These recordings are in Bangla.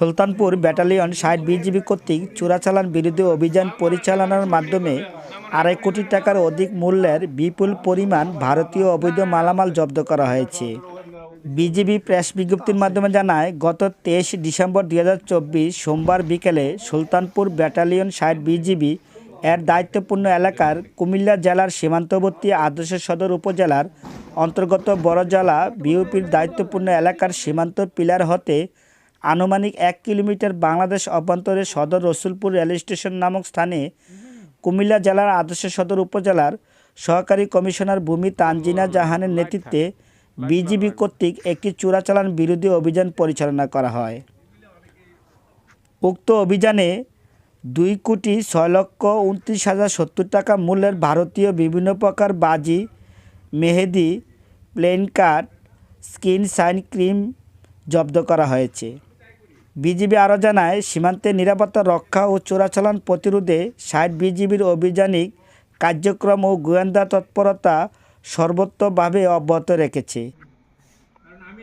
সুলতানপুর ব্যাটালিয়ন ষাট বিজিবি কর্তৃক চোরাচালান বিরোধী অভিযান পরিচালনার মাধ্যমে আড়াই কোটি টাকার অধিক মূল্যের বিপুল পরিমাণ ভারতীয় অবৈধ মালামাল জব্দ করা হয়েছে। বিজিবি প্রেস বিজ্ঞপ্তির মাধ্যমে জানায়, গত তেইশ ডিসেম্বর দুই হাজার চব্বিশ সোমবার বিকেলে সুলতানপুর ব্যাটালিয়ন ষাট বিজিবি এর দায়িত্বপূর্ণ এলাকার কুমিল্লা জেলার সীমান্তবর্তী আদর্শ সদর উপজেলার অন্তর্গত বড়জলা বিউপির দায়িত্বপূর্ণ এলাকার সীমান্ত পিলার হতে আনুমানিক এক কিলোমিটার বাংলাদেশ অভ্যন্তরে সদর রসুলপুর রেল স্টেশন নামক স্থানে কুমিল্লা জেলার আদর্শ সদর উপজেলার সহকারী কমিশনার ভূমি তানজিনা জাহানের নেতৃত্বে বিজিবি কর্তৃক একটি চোরাচালান বিরোধী অভিযান পরিচালনা করা হয়। উক্ত অভিযানে দুই কোটি ছয় লক্ষ উনত্রিশ হাজার সত্তর টাকা মূল্যের ভারতীয় বিভিন্ন প্রকার বাজি, মেহেদি, plain card, skin shine cream জব্দ করা হয়েছে। বিজিবি আরও জানায় সীমান্তের নিরাপত্তা রক্ষা ও চোরাচালান প্রতিরোধে ষাট বিজিবির অভিযানিক কার্যক্রম ও গোয়েন্দা তৎপরতা সর্বোত্তভাবে অব্যাহত রেখেছে। কারণ আমি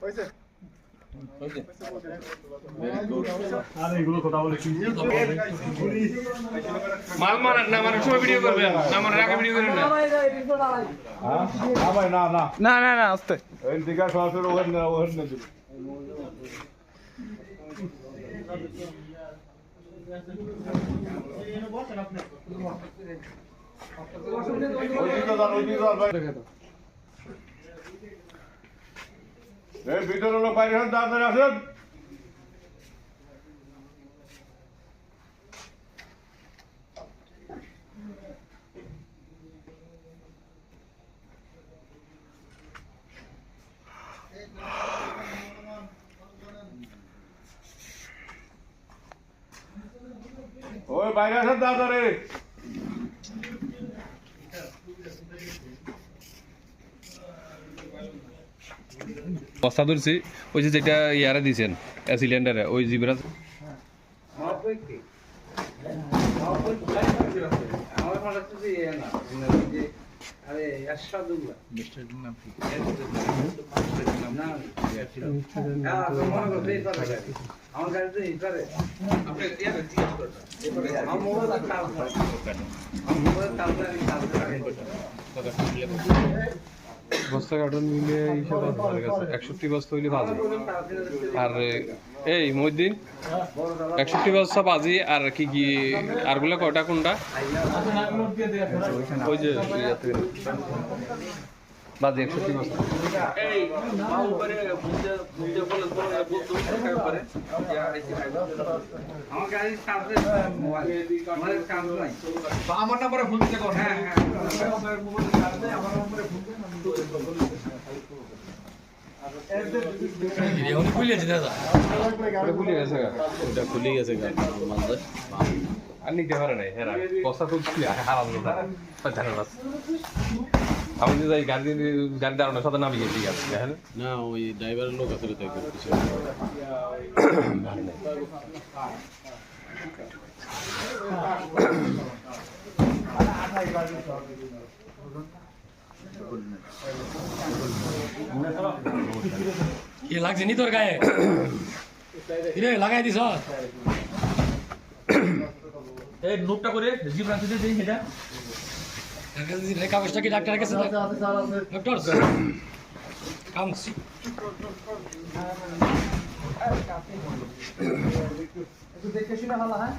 বলে কি মাল মারার না মারার সময় ভিডিও করবেন না মারার আগে ভিডিও করবেন না না ভাই না না না না না আস্তে এই দিকে সরাসরি ওখানে ওখানে দিবি ওইদিকে যান, ওইদিকে যান ভাই। এই ভিতরে লোক বাইরে হন তাড়াতাড়ি আসেন। ওই বাইরে আসেন তাড়াতাড়ি। বস্তা ধরছি ওই যে যেটা ইয়ারে দিছেন সিলিন্ডারে ওই জিবরা আমার বস্তা কার্টন মিলে হিসাব আছে কাছে। একষট্টি বস্তা হইলে বাজে। আর এই মহিদ্দিন একষট্টি বস্তা বাজি আর কি কি আরগুলা কয়টা কোনটা? ওই যে বাজি বস্তা। বলতে বলতে করে আমার নাম্বারে ফোন দিতে হ্যাঁ হ্যাঁ। খুলে গেছে। ওটা খুলে গেছে মানুষ আর নিতে পারে নাই বস্তা হারাম কথা জানো না আমি যে যাই গাড়ি গাড়ি দাঁড়ানোর সাথে নামিয়ে গেছি গাড়ি হ্যাঁ না ওই ড্রাইভারের লোক আসলে তাই কিছু কি লাগছে নি তোর গায়ে? রে লাগাই দিছ? এই নোটটা করে জিপ রাখতে দেই কাগজটা ডাক্তারের কাছে। ডক্টর একটু দেখে শুনে ভালো হ্যাঁ।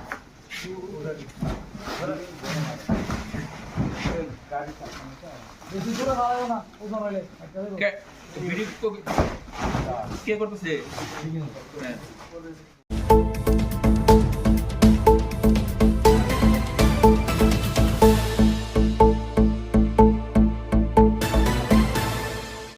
কে করতেছে